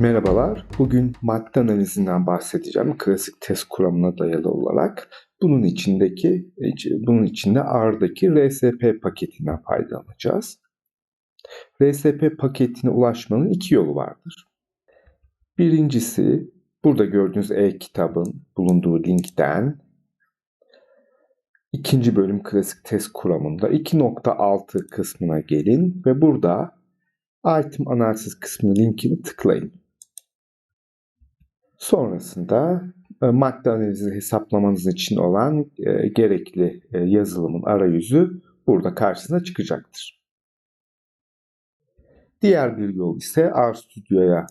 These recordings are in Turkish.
Merhabalar. Bugün madde analizinden bahsedeceğim. Klasik test kuramına dayalı olarak. Bunun içindeki, bunun içinde R'daki RSP paketinden faydalanacağız. RSP paketine ulaşmanın iki yolu vardır. Birincisi, burada gördüğünüz e-kitabın bulunduğu linkten ikinci bölüm klasik test kuramında 2.6 kısmına gelin ve burada item analiz kısmı linkini tıklayın. Sonrasında e, madde analizi hesaplamanız için olan e, gerekli e, yazılımın arayüzü burada karşınıza çıkacaktır. Diğer bir yol ise RStudio'ya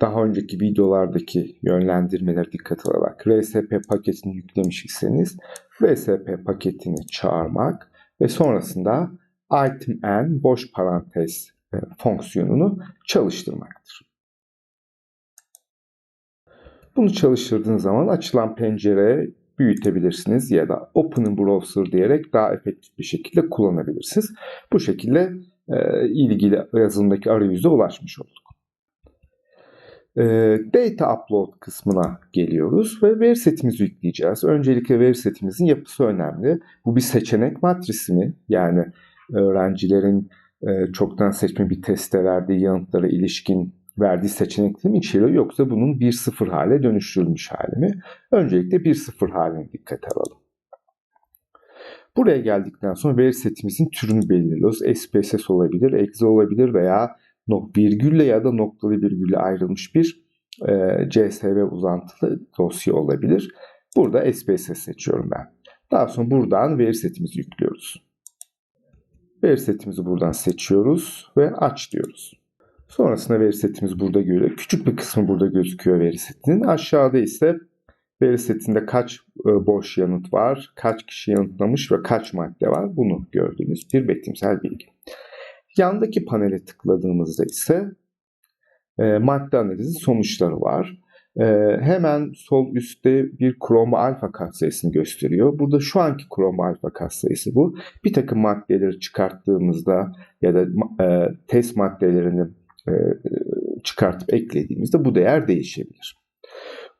daha önceki videolardaki yönlendirmeler dikkat alarak RSP paketini yüklemiş iseniz RSP paketini çağırmak ve sonrasında item n boş parantez fonksiyonunu çalıştırmaktır. Bunu çalıştırdığınız zaman açılan pencere büyütebilirsiniz ya da Open in Browser diyerek daha efektif bir şekilde kullanabilirsiniz. Bu şekilde e, ilgili yazılımdaki arayüze ulaşmış olduk. E, data Upload kısmına geliyoruz ve veri setimizi yükleyeceğiz. Öncelikle veri setimizin yapısı önemli. Bu bir seçenek matrisi mi? Yani öğrencilerin e, çoktan seçme bir teste verdiği yanıtlara ilişkin verdiği seçenekleri mi içeriyor yoksa bunun 1-0 hale dönüştürülmüş hali mi? Öncelikle 1-0 haline dikkat alalım. Buraya geldikten sonra veri setimizin türünü belirliyoruz. SPSS olabilir, exe olabilir veya virgülle ya da noktalı virgülle ayrılmış bir e, CSV uzantılı dosya olabilir. Burada SPSS seçiyorum ben. Daha sonra buradan veri setimizi yüklüyoruz. Veri setimizi buradan seçiyoruz ve aç diyoruz. Sonrasında veri setimiz burada görüyor. Küçük bir kısmı burada gözüküyor veri setinin. Aşağıda ise veri setinde kaç e, boş yanıt var, kaç kişi yanıtlamış ve kaç madde var bunu gördüğünüz bir betimsel bilgi. Yandaki panele tıkladığımızda ise e, madde analizi sonuçları var. E, hemen sol üstte bir kroma alfa katsayısını gösteriyor. Burada şu anki kroma alfa katsayısı bu. Bir takım maddeleri çıkarttığımızda ya da e, test maddelerini e, çıkartıp eklediğimizde bu değer değişebilir.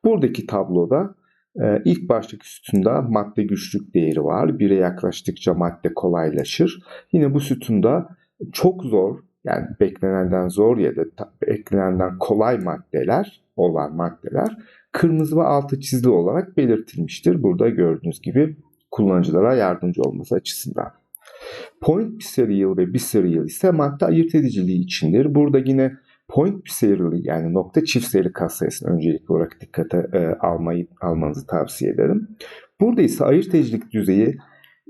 Buradaki tabloda e, ilk baştaki sütunda madde güçlük değeri var. 1'e yaklaştıkça madde kolaylaşır. Yine bu sütunda çok zor yani beklenenden zor ya da beklenenden kolay maddeler olan maddeler kırmızı ve altı çizili olarak belirtilmiştir. Burada gördüğünüz gibi kullanıcılara yardımcı olması açısından. Point biserial ve biserial ise madde ayırt ediciliği içindir. Burada yine point biserial yani nokta çift sayılı katsayısını öncelikli olarak dikkate e, almayı almanızı tavsiye ederim. Burada ise ayırt edicilik düzeyi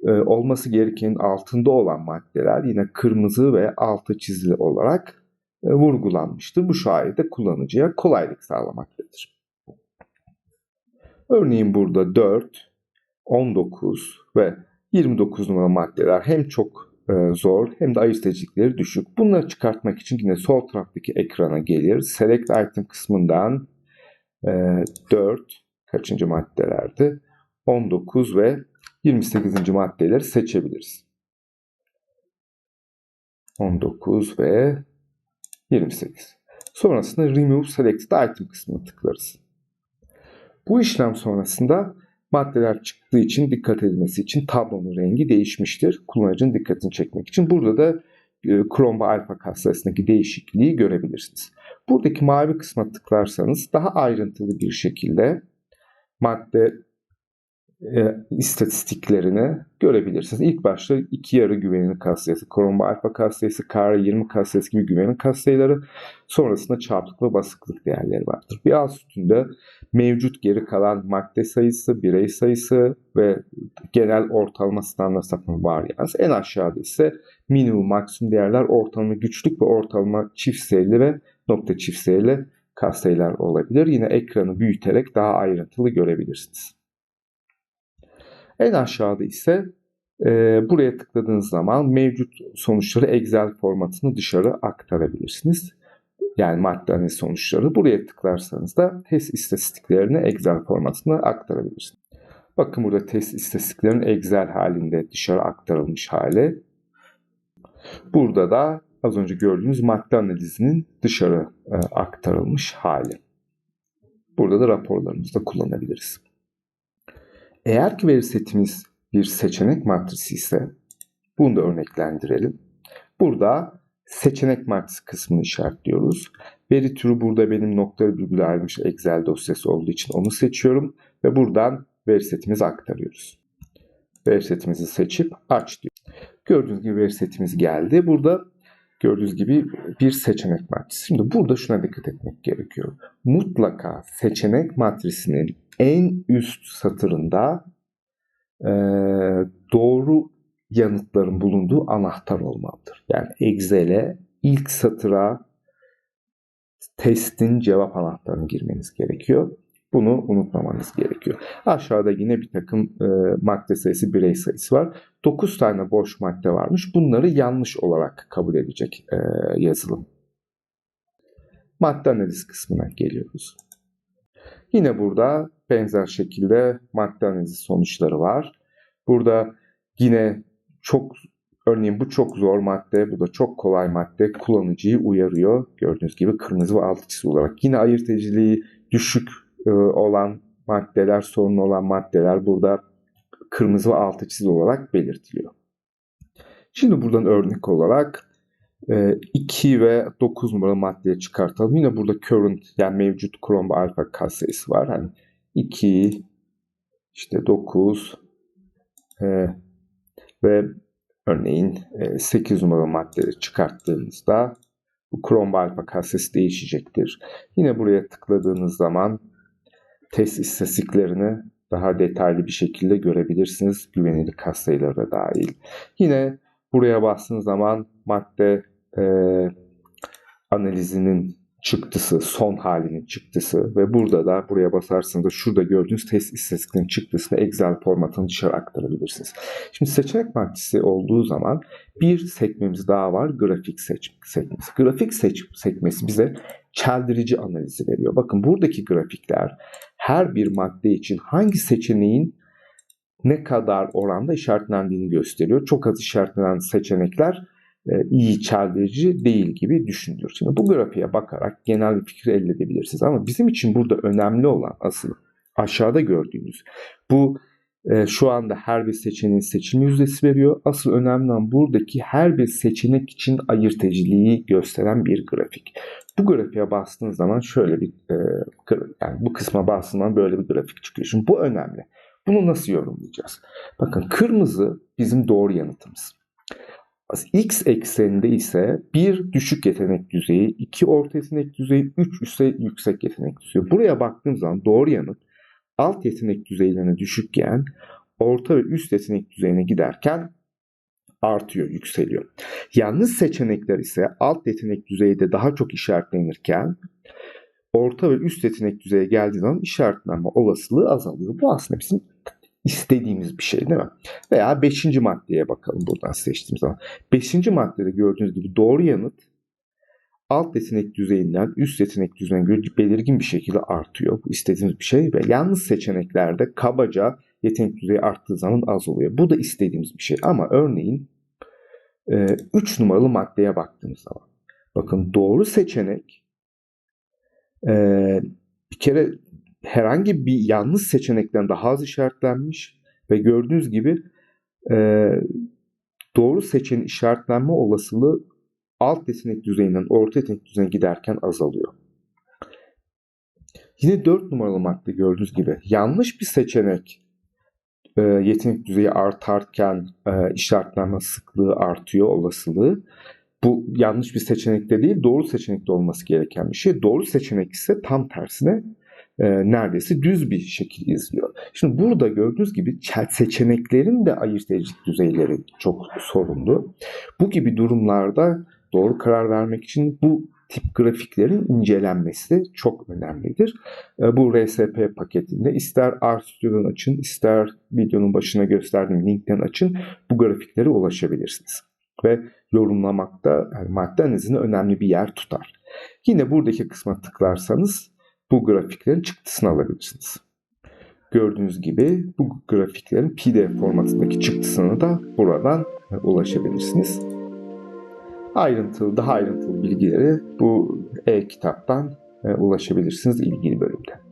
e, olması gerekenin altında olan maddeler yine kırmızı ve altı çizili olarak e, vurgulanmıştır. Bu sayede kullanıcıya kolaylık sağlamaktadır. Örneğin burada 4, 19 ve 29 numaralı maddeler hem çok e, zor hem de ayırt edicilikleri düşük. Bunları çıkartmak için yine sol taraftaki ekrana gelir. Select item kısmından e, 4 kaçıncı maddelerdi? 19 ve 28. maddeleri seçebiliriz. 19 ve 28. Sonrasında Remove Selected Item kısmına tıklarız. Bu işlem sonrasında maddeler çıktığı için dikkat edilmesi için tablonun rengi değişmiştir. Kullanıcının dikkatini çekmek için. Burada da e, Chrome alfa katsayısındaki değişikliği görebilirsiniz. Buradaki mavi kısma tıklarsanız daha ayrıntılı bir şekilde madde e, istatistiklerini görebilirsiniz. İlk başta iki yarı güvenli katsayısı, korunma alfa katsayısı, kar 20 katsayısı gibi güvenli katsayıları, sonrasında çarpık ve basıklık değerleri vardır. Bir alt sütunda mevcut geri kalan madde sayısı, birey sayısı ve genel ortalama standart sapma var yalnız. En aşağıda ise minimum maksimum değerler, ortalama güçlük ve ortalama çift sayılı ve nokta çift sayılı katsayılar olabilir. Yine ekranı büyüterek daha ayrıntılı görebilirsiniz. En aşağıda ise e, buraya tıkladığınız zaman mevcut sonuçları Excel formatını dışarı aktarabilirsiniz. Yani madde sonuçları. Buraya tıklarsanız da test istatistiklerini Excel formatına aktarabilirsiniz. Bakın burada test istatistiklerin Excel halinde dışarı aktarılmış hali. Burada da az önce gördüğünüz madde analizinin dışarı e, aktarılmış hali. Burada da raporlarımızda kullanabiliriz. Eğer ki veri setimiz bir seçenek matrisi ise bunu da örneklendirelim. Burada seçenek matrisi kısmını işaretliyoruz. Veri türü burada benim noktalı virgül ayrılmış Excel dosyası olduğu için onu seçiyorum ve buradan veri setimizi aktarıyoruz. Veri setimizi seçip aç diyor. Gördüğünüz gibi veri setimiz geldi. Burada gördüğünüz gibi bir seçenek matrisi. Şimdi burada şuna dikkat etmek gerekiyor. Mutlaka seçenek matrisinin en üst satırında e, doğru yanıtların bulunduğu anahtar olmalıdır. Yani Excel'e ilk satıra testin cevap anahtarını girmeniz gerekiyor. Bunu unutmamanız gerekiyor. Aşağıda yine bir takım e, madde sayısı, birey sayısı var. 9 tane boş madde varmış. Bunları yanlış olarak kabul edecek e, yazılım. Madde analiz kısmına geliyoruz. Yine burada benzer şekilde madde analizi sonuçları var. Burada yine çok örneğin bu çok zor madde, bu da çok kolay madde kullanıcıyı uyarıyor. Gördüğünüz gibi kırmızı ve altı çizgi olarak. Yine ayırt ediciliği düşük olan maddeler, sorunlu olan maddeler burada kırmızı ve altı çizgi olarak belirtiliyor. Şimdi buradan örnek olarak 2 ve 9 numaralı maddeye çıkartalım. Yine burada current yani mevcut Chrome alfa katsayısı var. Hani 2 işte 9 e, ve örneğin e, 8 numaralı maddeleri çıkarttığınızda bu Chrome alfa katsayısı değişecektir. Yine buraya tıkladığınız zaman test istatistiklerini daha detaylı bir şekilde görebilirsiniz. Güvenilir katsayıları da dahil. Yine buraya bastığınız zaman madde e, analizinin çıktısı, son halinin çıktısı ve burada da buraya basarsanız da şurada gördüğünüz test istatistiklerinin çıktısını Excel formatına dışarı aktarabilirsiniz. Şimdi seçenek matrisi olduğu zaman bir sekmemiz daha var. Grafik seç sekmesi. Grafik seç sekmesi bize çeldirici analizi veriyor. Bakın buradaki grafikler her bir madde için hangi seçeneğin ne kadar oranda işaretlendiğini gösteriyor. Çok az işaretlenen seçenekler e, iyi çeldirici değil gibi düşünülür. Şimdi bu grafiğe bakarak genel bir fikir elde edebilirsiniz. Ama bizim için burada önemli olan asıl aşağıda gördüğünüz bu e, şu anda her bir seçeneğin seçim yüzdesi veriyor. Asıl önemli olan buradaki her bir seçenek için ayırtıcılığı gösteren bir grafik. Bu grafiğe bastığınız zaman şöyle bir e, yani bu kısma bastığınız zaman böyle bir grafik çıkıyor. Şimdi bu önemli. Bunu nasıl yorumlayacağız? Bakın kırmızı bizim doğru yanıtımız. X ekseninde ise bir düşük yetenek düzeyi, iki orta yetenek düzeyi, üç ise yüksek yetenek düzeyi. Buraya baktığım zaman doğru yanıt alt yetenek düzeylerine düşükken orta ve üst yetenek düzeyine giderken artıyor, yükseliyor. Yalnız seçenekler ise alt yetenek düzeyde daha çok işaretlenirken orta ve üst yetenek düzeye geldiği zaman işaretlenme olasılığı azalıyor. Bu aslında bizim istediğimiz bir şey değil mi? Veya 5. maddeye bakalım buradan seçtiğimiz zaman. 5. maddede gördüğünüz gibi doğru yanıt alt yetenek düzeyinden üst yetenek düzeyine göre belirgin bir şekilde artıyor. Bu istediğimiz bir şey ve yalnız seçeneklerde kabaca yetenek düzeyi arttığı zaman az oluyor. Bu da istediğimiz bir şey ama örneğin 3 numaralı maddeye baktığımız zaman bakın doğru seçenek bir kere herhangi bir yalnız seçenekten daha az işaretlenmiş ve gördüğünüz gibi e, doğru seçeneğin işaretlenme olasılığı alt yetenek düzeyinden orta yetenek düzeyine giderken azalıyor. Yine 4 numaralı madde gördüğünüz gibi yanlış bir seçenek e, yetenek düzeyi artarken e, işaretlenme sıklığı artıyor olasılığı. Bu yanlış bir seçenekte değil doğru seçenekte olması gereken bir şey. Doğru seçenek ise tam tersine e, neredeyse düz bir şekil izliyor. Şimdi burada gördüğünüz gibi seçeneklerin de ayırt edicilik düzeyleri çok sorunlu. Bu gibi durumlarda doğru karar vermek için bu tip grafiklerin incelenmesi çok önemlidir. E, bu RSP paketinde ister RStudio'dan açın, ister videonun başına gösterdiğim linkten açın bu grafiklere ulaşabilirsiniz. Ve yorumlamakta yani madde analizinde önemli bir yer tutar. Yine buradaki kısma tıklarsanız bu grafiklerin çıktısını alabilirsiniz. Gördüğünüz gibi bu grafiklerin PDF formatındaki çıktısını da buradan ulaşabilirsiniz. Ayrıntılı, daha ayrıntılı bilgileri bu e-kitaptan e, ulaşabilirsiniz ilgili bölümde.